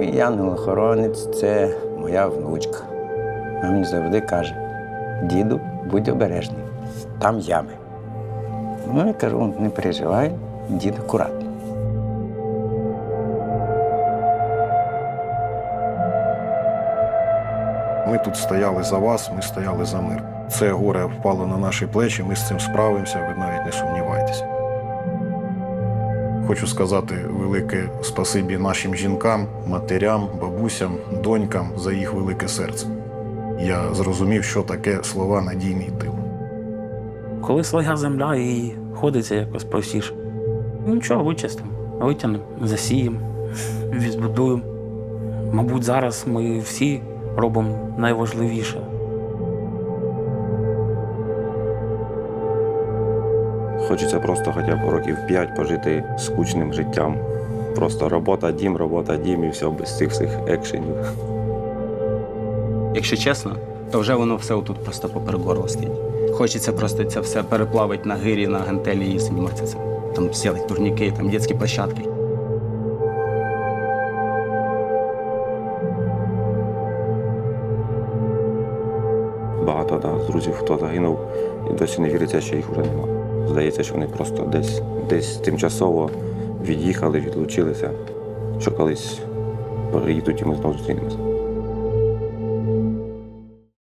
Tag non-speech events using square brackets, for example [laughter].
Мій ангел-охоронець це моя внучка. Вона мені завжди каже: діду, будь обережний, там ями. Ну, я кажу, не переживай, дід акуратний. Ми тут стояли за вас, ми стояли за мир. Це горе впало на наші плечі, ми з цим справимося, ви навіть не сумнівайтеся. Хочу сказати велике спасибі нашим жінкам, матерям, бабусям, донькам за їх велике серце. Я зрозумів, що таке слова надійний тил. Коли своя земля і ходиться якось простіше. Ну нічого, вичистимо, витягнемо, засіємо, [laughs] відбудуємо. Мабуть, зараз ми всі робимо найважливіше. Хочеться просто хоча б років 5 пожити скучним життям. Просто робота, дім, робота, дім і все без цих всіх екшенів. Якщо чесно, то вже воно все отут просто поперек стоїть. Хочеться просто це все переплавити на гирі, на гантелі і займатися цим. Там сіли турніки, там дитячі площадки. Багато да, з друзів, хто загинув, і досі не віриться, що їх вже нема. Здається, що вони просто десь, десь тимчасово від'їхали, відлучилися, що колись приїдуть і ми знову зустрінемося.